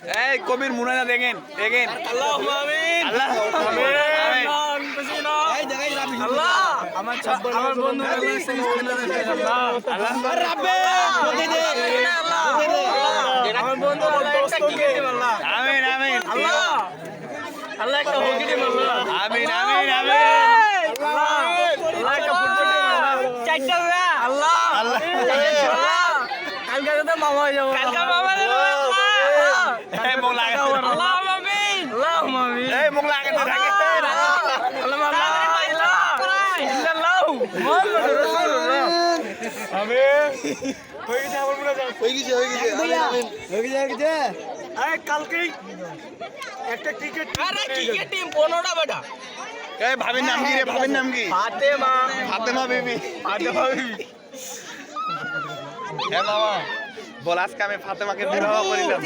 এই কবির মুনাজা দেখেন দেখেন। আল্লাহ আমিন। আল্লাহ আমিন। আল্লাহ। আমার আমার বন্ধু আমিন আমিন। আল্লাহ। আল্লাহ একটা হকি দিতে পারলা আমিন আমিন আমিন। আল্লাহ। আল্লাহ একটা ফুটবল দিতে পারলা চারটা আল্লাহ। আল্লাহ। কালকে তো মামা হয়ে যাব। কালকে মামা এই মুখ লাগাতে আল্লাহ আমিন আল্লাহ আমিন এই মুখ লাগাতে থাকে কালকেই একটা ক্রিকেট আরে ক্রিকেট টিম পনেরোটা বেটা এই ভাবির নাম কি রে ভাবির নাম কি ফাতেমা ফাতেমা বিবি ফাতেমা বিবি হ্যাঁ মামা বল আজকে আমি ফাতেমাকে বিবাহ করিলাম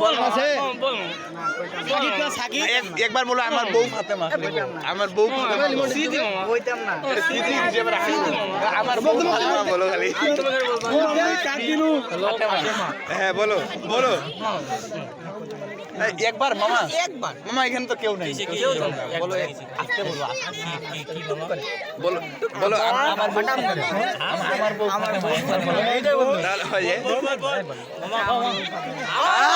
বল আছে? একবার বলো আমার বউ আমার বউ। আমার বউ বলো খালি। হ্যাঁ বলো বলো। একবার মামা। একবার। মামা এখানে তো কেউ নেই। বলো আস্তে বলো বলো। বলো আম- আমার বউ আমার বউ তাহলে হয়? আমাদের